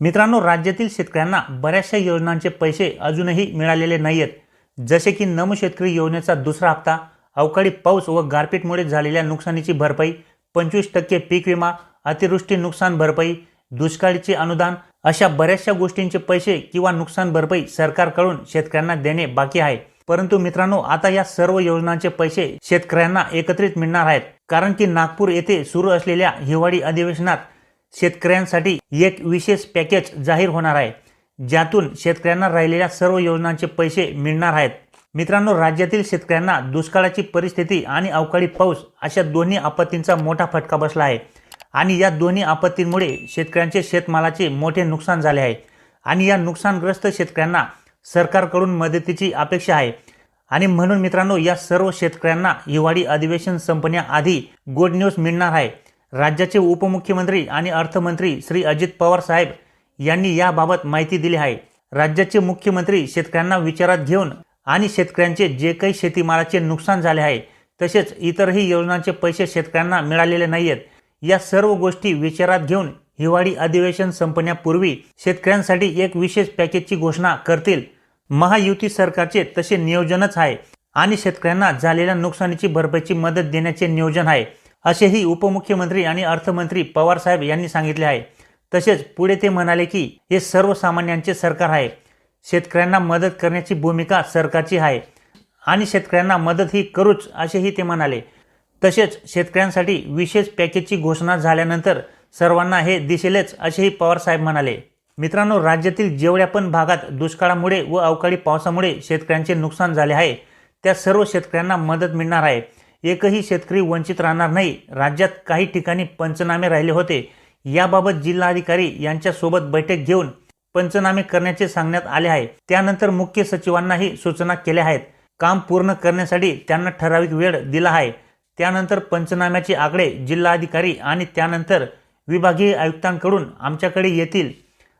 मित्रांनो राज्यातील शेतकऱ्यांना बऱ्याचशा योजनांचे पैसे अजूनही मिळालेले नाही आहेत जसे की नम शेतकरी योजनेचा दुसरा हप्ता अवकाळी पाऊस व गारपीटमुळे झालेल्या नुकसानीची भरपाई पंचवीस टक्के पीक विमा अतिवृष्टी नुकसान भरपाई दुष्काळीचे अनुदान अशा बऱ्याचशा गोष्टींचे पैसे किंवा नुकसान भरपाई सरकारकडून शेतकऱ्यांना देणे बाकी आहे. परंतु मित्रांनो आता या सर्व योजनांचे पैसे शेतकऱ्यांना एकत्रित मिळणार आहेत. कारण की नागपूर येथे सुरू असलेल्या हिवाळी अधिवेशनात शेतकऱ्यांसाठी एक विशेष पॅकेज जाहीर होणार आहे ज्यातून शेतकऱ्यांना राहिलेल्या सर्व योजनांचे पैसे मिळणार आहेत. मित्रांनो राज्यातील शेतकऱ्यांना दुष्काळाची परिस्थिती आणि अवकाळी पाऊस अशा दोन्ही आपत्तींचा मोठा फटका बसला आहे आणि या दोन्ही आपत्तींमुळे शेतकऱ्यांचे शेतमालाचे मोठे नुकसान झाले आहे आणि या नुकसानग्रस्त शेतकऱ्यांना सरकारकडून मदतीची अपेक्षा आहे. आणि म्हणून मित्रांनो या सर्व शेतकऱ्यांना हिवाळी अधिवेशन संपण्याआधी गुड न्यूज मिळणार आहे. राज्याचे उपमुख्यमंत्री आणि अर्थमंत्री श्री अजित पवार साहेब यांनी याबाबत माहिती दिली आहे. राज्याचे मुख्यमंत्री शेतकऱ्यांना विचारात घेऊन आणि शेतकऱ्यांचे जे काही शेतीमालाचे नुकसान झाले आहे तसेच इतरही योजनांचे पैसे शेतकऱ्यांना मिळालेले नाही आहेत या सर्व गोष्टी विचारात घेऊन हिवाळी अधिवेशन संपण्यापूर्वी शेतकऱ्यांसाठी एक विशेष पॅकेजची घोषणा करतील. महायुती सरकारचे तसे नियोजनच आहे आणि शेतकऱ्यांना झालेल्या नुकसानीची भरपाईची मदत देण्याचे नियोजन आहे. असेही उपमुख्यमंत्री आणि अर्थमंत्री पवार साहेब यांनी सांगितले आहे. तसेच पुढे ते म्हणाले की हे सर्वसामान्यांचे सरकार आहे. शेतकऱ्यांना मदत करण्याची भूमिका सरकारची आहे. आणि शेतकऱ्यांना मदत ही करूच असेही ते म्हणाले. तसेच शेतकऱ्यांसाठी विशेष पॅकेजची घोषणा झाल्यानंतर सर्वांना हे दिसेलच असेही पवार साहेब म्हणाले. मित्रांनो राज्यातील जेवढ्या पण भागात दुष्काळामुळे व अवकाळी पावसामुळे शेतकऱ्यांचे नुकसान झाले आहे त्या सर्व शेतकऱ्यांना मदत मिळणार आहे. एकही शेतकरी वंचित राहणार नाही. राज्यात काही ठिकाणी पंचनामे राहिले होते. याबाबत जिल्हाधिकारी यांच्यासोबत बैठक घेऊन पंचनामे करण्याचे सांगण्यात आले आहे. त्यानंतर मुख्य सचिवांनाही सूचना केल्या आहेत. काम पूर्ण करण्यासाठी त्यांना ठराविक वेळ दिला आहे. त्यानंतर पंचनाम्याचे आकडे जिल्हाधिकारी आणि त्यानंतर विभागीय आयुक्तांकडून आमच्याकडे येतील.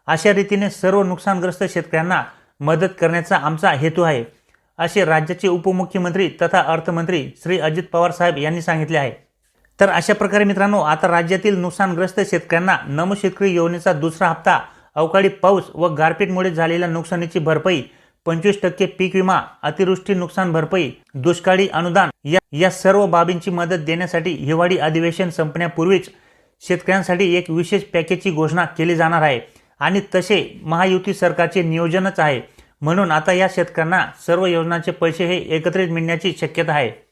अशा रीतीने सर्व नुकसानग्रस्त शेतकऱ्यांना मदत करण्याचा आमचा हेतू आहे. असे राज्याचे उपमुख्यमंत्री तथा अर्थमंत्री श्री अजित पवार साहेब यांनी सांगितले आहे. तर अशा प्रकारे मित्रांनो आता राज्यातील नुकसानग्रस्त शेतकऱ्यांना नम शेतकरी योजनेचा दुसरा हप्ता अवकाळी पाऊस व गारपीटमुळे झालेल्या नुकसानीची भरपाई पंचवीस टक्के पीक विमा अतिवृष्टी नुकसान भरपाई दुष्काळी अनुदान या या सर्व बाबींची मदत देण्यासाठी हिवाळी अधिवेशन संपण्यापूर्वीच शेतकऱ्यांसाठी एक विशेष पॅकेजची घोषणा केली जाणार आहे. आणि तसे महायुती सरकारचे नियोजनच आहे. म्हणून आता या शेतकऱ्यांना सर्व योजनांचे पैसे हे एकत्रित मिळण्याची शक्यता आहे.